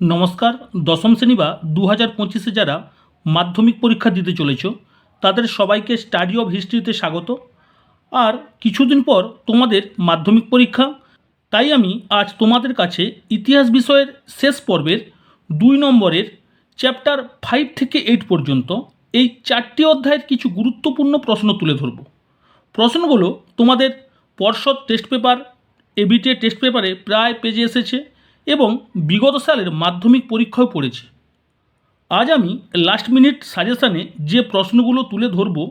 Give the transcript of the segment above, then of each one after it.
নমস্কার, দশম শ্রেণি বা দু হাজার পঁচিশে যারা মাধ্যমিক পরীক্ষা দিতে চলেছ, তাদের সবাইকে স্টাডি অফ হিস্ট্রিতে স্বাগত। আর কিছুদিন পর তোমাদের মাধ্যমিক পরীক্ষা, তাই আমি আজ তোমাদের কাছে ইতিহাস বিষয়ের শেষ পর্বের দুই নম্বরের চ্যাপ্টার ফাইভ থেকে এইট পর্যন্ত এই চারটি অধ্যায়ের কিছু গুরুত্বপূর্ণ প্রশ্ন তুলে ধরব। প্রশ্নগুলো তোমাদের পর্ষদ টেস্ট পেপার এবিটিএ টেস্ট পেপারে প্রায় পেজে এসেছে। এবং বিগত সালের মাধ্যমিক পরীক্ষাও পড়েছে। আজ আমি লাস্ট মিনিট সাজেশানে যে প্রশ্নগুলো তুলে ধরবো,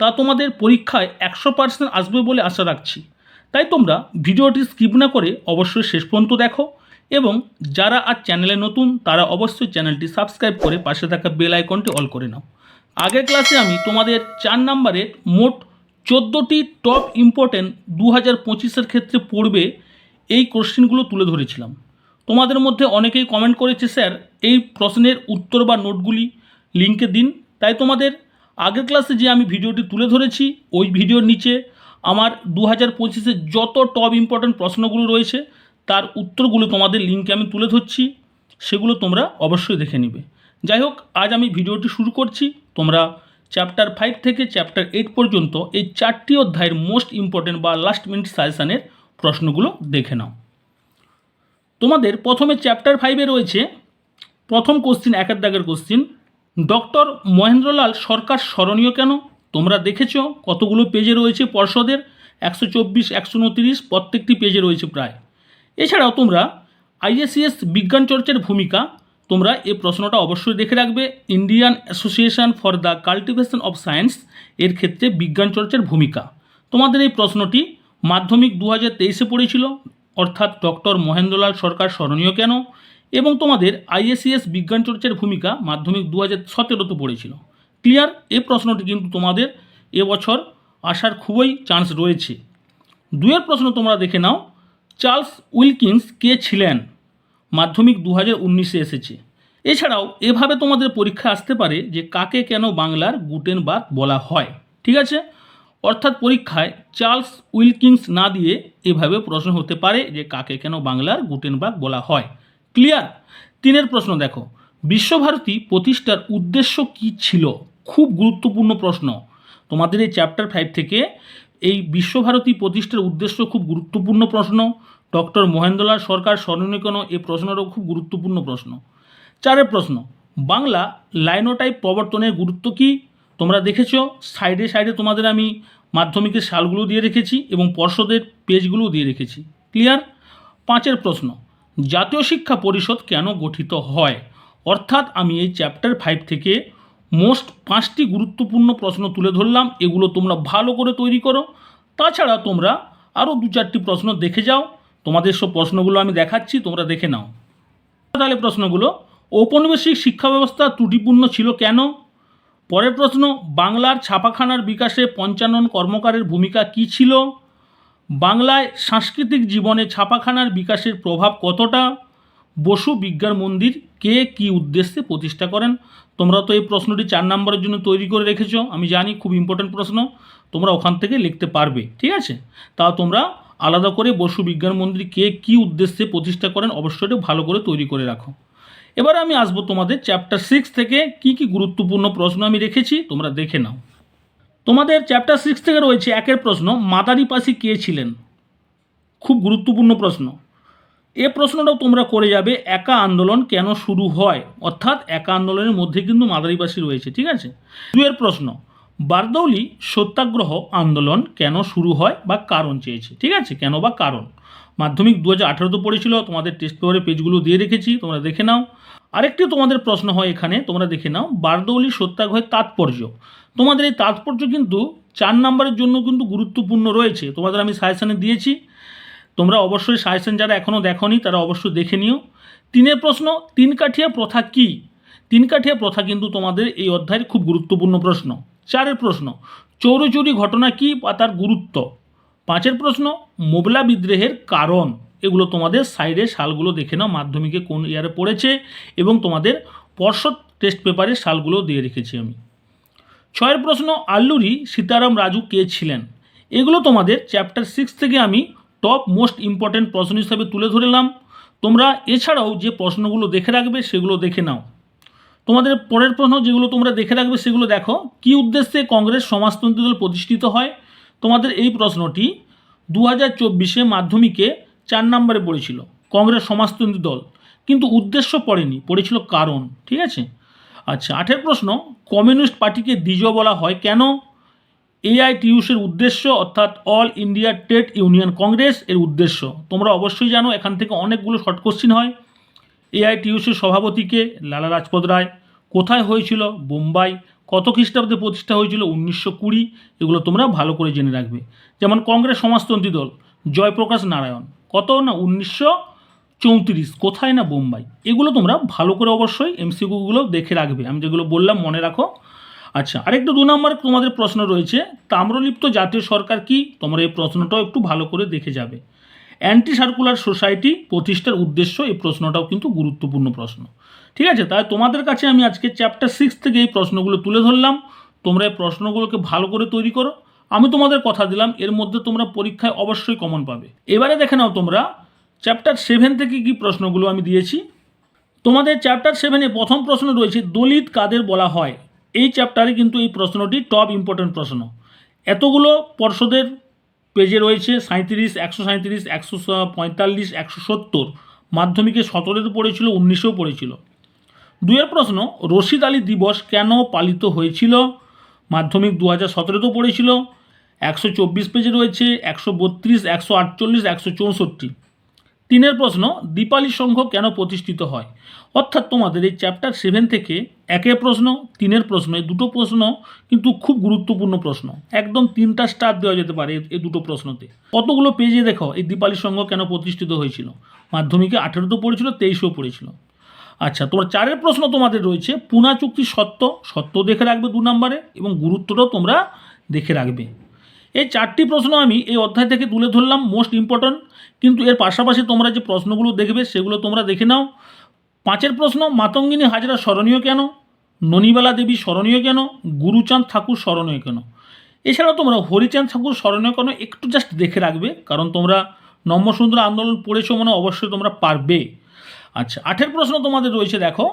তা তোমাদের পরীক্ষায় একশো পার্সেন্ট আসবে বলে আশা রাখছি। তাই তোমরা ভিডিওটি স্কিপ না করে অবশ্যই শেষ পর্যন্ত দেখো এবং যারা আর চ্যানেলে নতুন, তারা অবশ্যই চ্যানেলটি সাবস্ক্রাইব করে পাশে থাকা বেল আইকনটি অল করে নাও। আগের ক্লাসে আমি তোমাদের চার নম্বরের মোট চোদ্দোটি টপ ইম্পর্টেন্ট দু হাজার পঁচিশের ক্ষেত্রে পড়বে এই কোশ্চেনগুলো তুলে ধরেছিলাম। তোমাদের মধ্যে অনেকেই কমেন্ট করেছে, স্যার, এই প্রশ্নের উত্তর বা নোটগুলি লিঙ্কে দিন। তাই তোমাদের আগের ক্লাসে যে আমি ভিডিওটি তুলে ধরেছি, ওই ভিডিওর নিচে আমার দু হাজার পঁচিশে যত টপ ইম্পর্ট্যান্ট প্রশ্নগুলো রয়েছে, তার উত্তরগুলো তোমাদের লিঙ্কে আমি তুলে ধরছি। সেগুলো তোমরা অবশ্যই দেখে নিবে। যাই হোক, আজ আমি ভিডিওটি শুরু করছি। তোমরা চ্যাপ্টার ফাইভ থেকে চ্যাপ্টার এইট পর্যন্ত এই চারটি অধ্যায়ের মোস্ট ইম্পর্ট্যান্ট বা লাস্ট মিনিট সাজেশানের প্রশ্নগুলো দেখে নাও। তোমাদের প্রথমে চ্যাপ্টার ফাইভে রয়েছে প্রথম কোশ্চিন একের দাগের কোশ্চিন ডক্টর মহেন্দ্রলাল সরকার স্মরণীয় কেন? তোমরা দেখেছ, কতগুলো পেজে রয়েছে পর্ষদের? একশো চব্বিশ, একশো উনতিরিশ, প্রত্যেকটি পেজে রয়েছে প্রায়। এছাড়াও তোমরা আইএসিএস বিজ্ঞান চর্চার ভূমিকা, তোমরা এই প্রশ্নটা অবশ্যই দেখে রাখবে। Indian association for the cultivation of science এর ক্ষেত্রে বিজ্ঞান চর্চার ভূমিকা। তোমাদের এই প্রশ্নটি মাধ্যমিক দু হাজার তেইশে পড়েছিল। অর্থাৎ ডক্টর মহেন্দ্রলাল সরকার স্মরণীয় কেন? এবং তোমাদের আইএসিএস বিজ্ঞান চর্চার ভূমিকা মাধ্যমিক দু হাজার সতেরোতে পড়েছিল। ক্লিয়ার এই প্রশ্নটি কিন্তু তোমাদের এবছর আসার খুবই চান্স রয়েছে। দুয়ের প্রশ্ন তোমরা দেখে নাও। চার্লস উইলকিন্স কে ছিলেন? মাধ্যমিক দু হাজার উনিশে এসেছে। এছাড়াও এভাবে তোমাদের পরীক্ষা আসতে পারে যে কাকে কেন বাংলার গুটেনবার্গ বলা হয়। ঠিক আছে? অর্থাৎ পরীক্ষায় চার্লস উইলকিংস না দিয়ে এভাবে প্রশ্ন হতে পারে যে কাকে কেন বাংলার গুটেনবার্গ বলা হয়। ক্লিয়ার? তিনের প্রশ্ন দেখো। বিশ্বভারতী প্রতিষ্ঠার উদ্দেশ্য কি ছিল? খুব গুরুত্বপূর্ণ প্রশ্ন। তোমাদের এই চ্যাপ্টার ফাইভ থেকে এই বিশ্বভারতী প্রতিষ্ঠার উদ্দেশ্য খুব গুরুত্বপূর্ণ প্রশ্ন। ডক্টর মহেন্দ্রলাল সরকার স্মরণীয় এই প্রশ্নটাও খুব গুরুত্বপূর্ণ প্রশ্ন। চারের প্রশ্ন, বাংলা লাইনোটাইপ প্রবর্তনের গুরুত্ব কী? তোমরা দেখেছ, সাইডে সাইডে তোমাদের আমি মাধ্যমিকের সালগুলো দিয়ে রেখেছি এবং পর্ষদের পেজগুলো দিয়ে রেখেছি। ক্লিয়ার? পাঁচের প্রশ্ন, জাতীয় শিক্ষা পরিষদ কেন গঠিত হয়? অর্থাৎ আমি এই চ্যাপ্টার ফাইভ থেকে মোস্ট পাঁচটি গুরুত্বপূর্ণ প্রশ্ন তুলে ধরলাম, এগুলো তোমরা ভালো করে তৈরি করো। তাছাড়া তোমরা আরও দু চারটি প্রশ্ন দেখে যাও, তোমাদের সব প্রশ্নগুলো আমি দেখাচ্ছি, তোমরা দেখে নাও। তাহলে প্রশ্নগুলো, ঔপনিবেশিক শিক্ষা ব্যবস্থা ত্রুটিপূর্ণ ছিল কেন? পরের প্রশ্ন, বাংলার ছাপাখানার বিকাশে পঞ্চানন কর্মকারের ভূমিকা কী ছিল? বাংলায় সাংস্কৃতিক জীবনে ছাপাখানার বিকাশের প্রভাব কতটা? বসু বিজ্ঞান মন্দির কে কী উদ্দেশ্যে প্রতিষ্ঠা করেন? তোমরা তো এই প্রশ্নটি চার নম্বরের জন্য তৈরি করে রেখেছো, আমি জানি খুব ইম্পর্ট্যান্ট প্রশ্ন, তোমরা ওখান থেকে লিখতে পারবে, ঠিক আছে? তা তোমরা আলাদা করে বসু বিজ্ঞান মন্দির কে কী উদ্দেশ্যে প্রতিষ্ঠা করেন, অবশ্যই ভালো করে তৈরি করে রাখো। এবার আমি আসব তোমাদের চ্যাপ্টার সিক্স থেকে কি কি গুরুত্বপূর্ণ প্রশ্ন আমি রেখেছি, তোমরা দেখে নাও। তোমাদের চ্যাপ্টার সিক্স থেকে রয়েছে একের প্রশ্ন মাদারি পাশি কে ছিলেন? খুব গুরুত্বপূর্ণ প্রশ্ন। এ প্রশ্নটাও তোমরা করে যাবে, একা আন্দোলন কেন শুরু হয়? অর্থাৎ একা আন্দোলনের মধ্যে কিন্তু মাদারিবাসী রয়েছে, ঠিক আছে? দুয়ের প্রশ্ন, বারদৌলি সত্যাগ্রহ আন্দোলন কেন শুরু হয় বা কারণ চেয়েছে, ঠিক আছে? কেন বা কারণ? মাধ্যমিক দু হাজার আঠেরোতে পড়েছিল, তোমাদের টেস্ট পেপারের পেজগুলো দিয়ে রেখেছি, তোমরা দেখে নাও। আরেকটি তোমাদের প্রশ্ন হয় এখানে, তোমরা দেখে নাও, বারদৌলি সত্যাগ্রহের তাৎপর্য। তোমাদের এই তাৎপর্য কিন্তু চার নম্বরের জন্য কিন্তু গুরুত্বপূর্ণ রয়েছে। তোমাদের আমি সাজেশানে দিয়েছি। তোমরা অবশ্যই সাজেশন যারা এখনও দেখনি, তারা অবশ্যই দেখে নিও। তিনের প্রশ্ন, তিন কাঠিয়া প্রথা কী? তিন কাঠিয়া প্রথা কিন্তু তোমাদের এই অধ্যায়ের খুব গুরুত্বপূর্ণ প্রশ্ন। চারের প্রশ্ন, চৌরচুরি ঘটনা কী বা তার গুরুত্ব? পাঁচের প্রশ্ন, মোবলা বিদ্রোহের কারণ। এগুলো তোমাদের সাইডে সালগুলো দেখে নাও, মাধ্যমিকে কোন ইয়ারে পড়েছে এবং তোমাদের পর্ষদ টেস্ট পেপারের সালগুলো দিয়ে রেখেছি আমি। ছয়ের প্রশ্ন, আল্লুরি, সীতারাম রাজু কে ছিলেন? এগুলো তোমাদের চ্যাপ্টার সিক্স থেকে আমি টপ মোস্ট ইম্পর্ট্যান্ট প্রশ্ন হিসাবে তুলে ধরলাম। তোমরা এছাড়াও যে প্রশ্নগুলো দেখে রাখবে সেগুলো দেখে নাও। তোমাদের পরের প্রশ্ন যেগুলো তোমরা দেখে রাখবে সেগুলো দেখো। কি উদ্দেশ্যে কংগ্রেস সমাজতন্ত্রী দল প্রতিষ্ঠিত হয়? তোমাদের এই প্রশ্নটি দু হাজার চব্বিশে মাধ্যমিকে চার নম্বরে পড়েছিল কংগ্রেস সমাজতন্ত্রী দল। কিন্তু উদ্দেশ্য পড়েনি, পড়েছিল কারণ, ঠিক আছে? আচ্ছা আঠের প্রশ্ন, কমিউনিস্ট পার্টিকে দ্বিজ বলা হয় কেন? এআইটিউসের উদ্দেশ্য, অর্থাৎ All India Trade Union Congress এর উদ্দেশ্য। তোমরা অবশ্যই জানো, এখান থেকে অনেকগুলো শর্ট কোশ্চিন হয়। এআইটিউসির সভাপতিকে লালা রাজপত রায়। কোথায় হয়েছিল? বোম্বাই। কত খ্রিস্টাব্দে প্রতিষ্ঠা হয়েছিল? উনিশশো কুড়ি। এগুলো তোমরা ভালো করে জেনে রাখবে। যেমন কংগ্রেস সমাজতন্ত্রী দল, জয়প্রকাশ নারায়ণ। কত না? উনিশশো চৌত্রিশ। কোথায় না? বোম্বাই। এগুলো তোমরা ভালো করে অবশ্যই এমসিকিউগুলো দেখে রাখবে। আমি যেগুলো বললাম, মনে রাখো। আচ্ছা আরেকটা দু নম্বরে তোমাদের প্রশ্ন রয়েছে, তাম্রলিপ্ত জাতীয় সরকার কি? তোমরা এই প্রশ্নটাও একটু ভালো করে দেখে যাবে। অ্যান্টি সার্কুলার সোসাইটি প্রতিষ্ঠার উদ্দেশ্য এই প্রশ্নটাও কিন্তু গুরুত্বপূর্ণ প্রশ্ন। ঠিক আছে? তাই তোমাদের কাছে আমি আজকে চ্যাপ্টার সিক্স থেকে এই প্রশ্নগুলো তুলে ধরলাম। তোমরা এই প্রশ্নগুলোকে ভালো করে তৈরি করো। আমি তোমাদের কথা দিলাম, এর মধ্যে তোমরা পরীক্ষায় অবশ্যই কমন পাবে। এবারে দেখে নাও তোমরা চ্যাপ্টার সেভেন থেকে কি প্রশ্নগুলো আমি দিয়েছি। তোমাদের চ্যাপ্টার সেভেনে প্রথম প্রশ্ন রয়েছে, দলিত কাদের বলা হয়? এই চ্যাপ্টারে কিন্তু এই প্রশ্নটি টপ ইম্পর্টেন্ট প্রশ্ন। এতগুলো পর্ষদের পেজে রয়েছে সাঁত্রিশ একশো সাঁত্রিশ একশো পঁয়তাল্লিশ, একশো সত্তর। মাধ্যমিকে সতেরোতে পড়েছিল, উনিশেও পড়েছিল। দুয়ের প্রশ্ন, রশিদ আলী দিবস কেন পালিত হয়েছিল? মাধ্যমিক দু হাজার সতেরোতেও পড়েছিল, একশো চব্বিশ পেজে রয়েছে, একশো বত্রিশ, একশো আটচল্লিশ, একশো চৌষট্টি। তিনের প্রশ্ন, দীপালি সংঘ কেন প্রতিষ্ঠিত হয়? অর্থাৎ তোমাদের এই চ্যাপ্টার সেভেন থেকে একের প্রশ্ন, তিনের প্রশ্ন, এই দুটো প্রশ্ন কিন্তু খুব গুরুত্বপূর্ণ প্রশ্ন। একদম তিনটা স্টার দেওয়া যেতে পারে এই- দুটো প্রশ্নতে। কতগুলো পেজে দেখো, এই দীপালি সংঘ কেন প্রতিষ্ঠিত হয়েছিল? মাধ্যমিকে আঠেরোতেও পড়েছিল, তেইশেও পড়েছিল। আচ্ছা তোমার চারের প্রশ্ন তোমাদের রয়েছে, পুনা চুক্তি সত্য সত্য দেখে রাখবে দু নম্বরে এবং গুরুত্বটাও তোমরা দেখে রাখবে। এই চারটি প্রশ্ন আমি এই অধ্যায় থেকে তুলে ধরলাম মোস্ট ইম্পর্ট্যান্ট কিন্তু এর পাশাপাশি তোমরা যে প্রশ্নগুলো দেখবে, সেগুলো তোমরা দেখে নাও। পাঁচের প্রশ্ন, মাতঙ্গিনী হাজরা স্মরণীয় কেন? ননিবালা দেবী স্মরণীয় কেন? গুরুচাঁদ ঠাকুর স্মরণীয় কেন? এছাড়াও তোমরা হরিচাঁদ ঠাকুর স্মরণীয় কেন? একটু জাস্ট দেখে রাখবে, কারণ তোমরা নম্বসুন্দর আন্দোলন পড়েছো মানে অবশ্যই তোমরা পারবে। আচ্ছা আঠের প্রশ্ন তোমাদের রয়েছে, দেখো।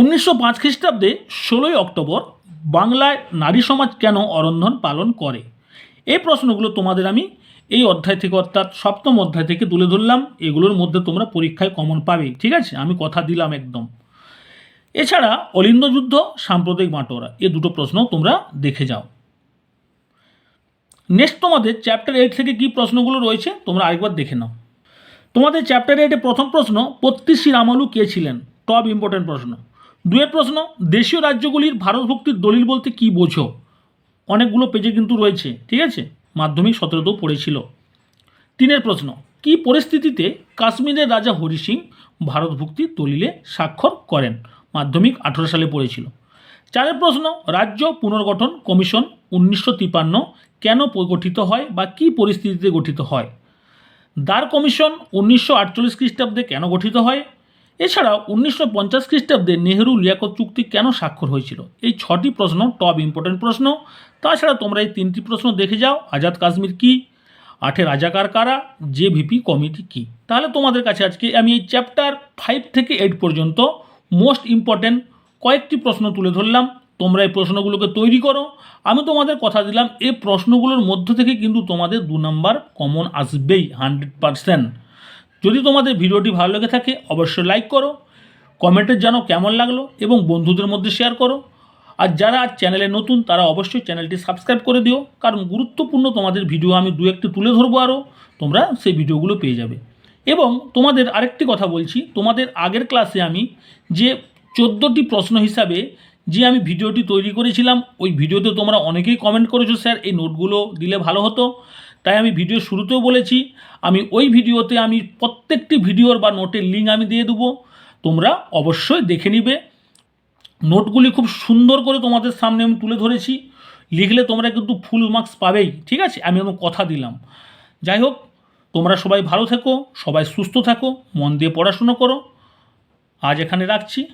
উনিশশো পাঁচ খ্রিস্টাব্দে ষোলোই অক্টোবর বাংলায় নারী সমাজ কেন অরন্ধন পালন করে? এই প্রশ্নগুলো তোমাদের আমি এই অধ্যায় থেকে অর্থাৎ সপ্তম অধ্যায় থেকে তুলে ধরলাম। এগুলোর মধ্যে তোমরা পরীক্ষায় কমন পাবে, ঠিক আছে? আমি কথা দিলাম একদম। এছাড়া অলিন্দ যুদ্ধ, সাম্প্রদায়িক বাঁটোয়ারা এ দুটো প্রশ্ন তোমরা দেখে যাও। নেক্সট তোমাদের চ্যাপ্টার এইট থেকে কি প্রশ্নগুলো রয়েছে তোমরা আরেকবার দেখে নাও। তোমাদের চ্যাপ্টার এইটে প্রথম প্রশ্ন পত্রিশী রামালু কে ছিলেন? টপ ইম্পর্টেন্ট প্রশ্ন। দুয়ের প্রশ্ন, দেশীয় রাজ্যগুলির ভারতভক্তির দলিল বলতে কি বোঝো? অনেকগুলো পেজে কিন্তু রয়েছে, ঠিক আছে? মাধ্যমিক সতেরোতেও পড়েছিল। তিনের প্রশ্ন, কি পরিস্থিতিতে কাশ্মীরের রাজা হরি সিং ভারতভুক্তির দলিলে স্বাক্ষর করেন? মাধ্যমিক আঠেরো সালে পড়েছিল। চারের প্রশ্ন, রাজ্য পুনর্গঠন কমিশন উনিশশো তিপান্ন কেন গঠিত হয় বা কী পরিস্থিতিতে গঠিত হয়? দ্বার কমিশন উনিশশো আটচল্লিশ খ্রিস্টাব্দে কেন গঠিত হয়? এছাড়াও উনিশশো পঞ্চাশ খ্রিস্টাব্দে নেহেরু লিয়াকত চুক্তি কেন স্বাক্ষর হয়েছিল? এই ছটি প্রশ্ন টপ ইম্পর্টেন্ট প্রশ্ন। তাছাড়া তোমরা এই তিনটি প্রশ্ন দেখে যাও, আজাদ কাশ্মীর কি? আঠে রাজাকার কারা জে ভিপি কমিটি কি? তাহলে তোমাদের কাছে আজকে আমি এই চ্যাপ্টার ফাইভ থেকে এইট পর্যন্ত মোস্ট ইম্পর্টেন্ট কয়েকটি প্রশ্ন তুলে ধরলাম। তোমরা এই প্রশ্নগুলোকে তৈরি করো। আমি তোমাদের কথা দিলাম, এই প্রশ্নগুলোর মধ্য থেকে কিন্তু তোমাদের দু নম্বর কমন আসবেই হান্ড্রেড পারসেন্ট যদি তোমাদের ভিডিওটি ভালো লেগে থাকে, অবশ্যই লাইক করো কমেন্টে জানো কেমন লাগল এবং বন্ধুদের মধ্যে শেয়ার করো। আর যারা চ্যানেলে নতুন, তারা অবশ্যই চ্যানেলটি সাবস্ক্রাইব করে দিও। কারণ গুরুত্বপূর্ণ তোমাদের ভিডিও আমি দু একটি তুলে ধরবো আরও, তোমরা সেই ভিডিওগুলো পেয়ে যাবে। এবং তোমাদের আরেকটি কথা বলছি, তোমাদের আগের ক্লাসে আমি যে চোদ্দোটি প্রশ্ন হিসাবে যে আমি ভিডিওটি তৈরি করেছিলাম, ওই ভিডিওতে তোমরা অনেকেই কমেন্ট করেছ, স্যার, এই নোটগুলো দিলে ভালো হতো। তাই আমি ভিডিও শুরুতেও বলেছি, আমি ওই ভিডিওতে আমি প্রত্যেকটি ভিডিওর বা নোটের লিঙ্ক আমি দিয়ে দেবো। তোমরা অবশ্যই দেখে নিবে। নোটগুলি খুব সুন্দর করে তোমাদের সামনে আমি তুলে ধরেছি। লিখলে তোমরা কিন্তু ফুল মার্কস পাবেই, ঠিক আছে? আমি আমার কথা দিলাম। যাই হোক, তোমরা সবাই ভালো থেকো, সবাই সুস্থ থাকো, মন দিয়ে পড়াশুনো করো। আজ এখানে রাখছি।